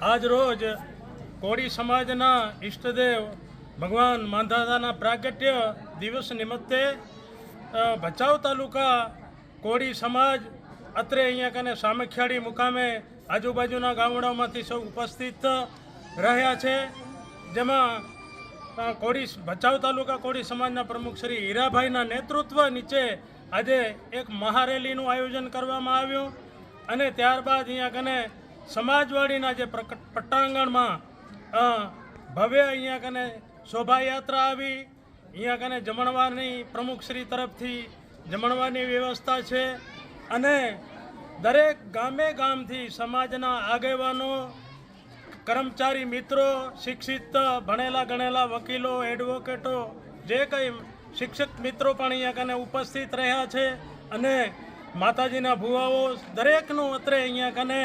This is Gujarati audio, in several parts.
આજ રોજ કોળી સમાજના ઈષ્ટદેવ ભગવાન માંધાતાના પ્રાગટ્ય દિવસ નિમિત્તે ભચાઉ તાલુકા કોળી સમાજ અત્રે અહીંયા કને સામખિયાળી મુકામે આજુબાજુના ગામડાઓમાંથી સૌ ઉપસ્થિત રહ્યા છે. જેમાં કોળી ભચાઉ તાલુકા કોળી સમાજના પ્રમુખ શ્રી હીરાભાઈના નેતૃત્વ નીચે આજે એક મહારેલીનું આયોજન કરવામાં આવ્યું. અને ત્યારબાદ અહીંયા કને સમાજવાડીના જે પટ્ટાંગણમાં ભવ્ય અહીંયા કને શોભાયાત્રા આવી. અહીંયા કને જમણવારની પ્રમુખશ્રી તરફથી જમણવારની વ્યવસ્થા છે. અને દરેક ગામે ગામથી સમાજના આગેવાનો, કર્મચારી મિત્રો, શિક્ષિત, ભણેલા ગણેલા વકીલો, એડવોકેટો, જે કંઈ શિક્ષક મિત્રો પણ અહીંયા કને ઉપસ્થિત રહ્યા છે. અને માતાજીના ભુવાઓ દરેકનું અત્રે અહીંયા કને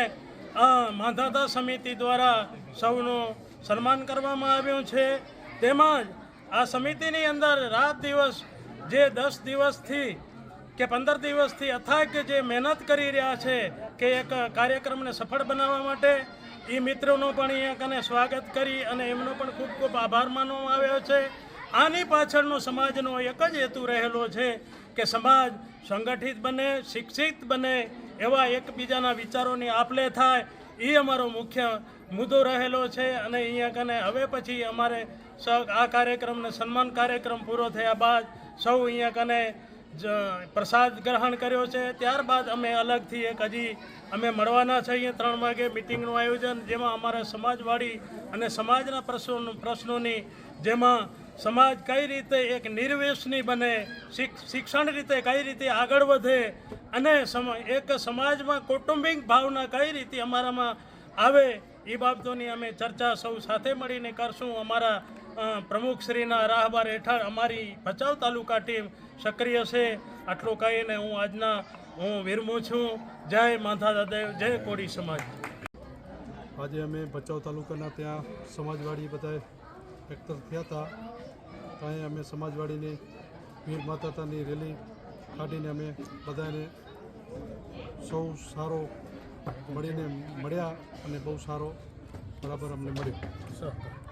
આ માંધાતા સમિતિ દ્વારા સૌનું સન્માન કરવામાં આવ્યું છે. તેમજ આ સમિતિની અંદર રાત દિવસ જે દસ દિવસથી કે પંદર દિવસથી અથાગ જે મહેનત કરી રહ્યા છે કે એક કાર્યક્રમને સફળ બનાવવા માટે એ મિત્રોનો પણ અહીંયા સ્વાગત કરી અને એમનો પણ ખૂબ ખૂબ આભાર માનવામાં આવ્યો છે. આની પાછળનો સમાજનો એક જ હેતુ રહેલો છે કે સમાજ સંગઠિત બને, શિક્ષિત બને એવા એકબીજાના વિચારોની આપલે થાય એ અમારો મુખ્ય મુદ્દો રહેલો છે અને અહીંયા કને હવે પછી અમારે આ કાર્યક્રમને સન્માન કાર્યક્રમ પૂરો થયા બાદ સૌ અહીંયા કને પ્રસાદ ગ્રહણ કર્યો છે. ત્યારબાદ અમે અલગથી એક હજી અમે મળવાના છે અહીંયા ત્રણ વાગે મિટિંગનું આયોજન, જેમાં અમારા સમાજવાડી અને સમાજના પ્રશ્નો પ્રશ્નોની જેમાં સમાજ કઈ રીતે એક નિર્વેશની બને, શિક- શિક્ષણ રીતે કઈ રીતે આગળ વધે અને એક સમાજમાં કૌટુંબિક ભાવના કઈ રીતે અમારામાં આવે, એ બાબતોની અમે ચર્ચા સૌ સાથે મળીને કરશું. અમારા પ્રમુખશ્રીના રાહબર હેઠળ અમારી ભચાઉ તાલુકા ટીમ સક્રિય છે. આટલું કહીને હું આજના, હું વિરમું છું. જય માધા દાદેવ જય કોળી સમાજ. આજે અમે ભચાઉ તાલુકાના ત્યાં સમાજવાડી બધા એકત્ર થયા હતા. ત્યાં અમે સમાજવાડીની વીર માતાની રેલી કાઢીને અમે બધાને સૌ સારો મળીને મળ્યા અને બહુ સારો બરાબર અમને મળ્યો.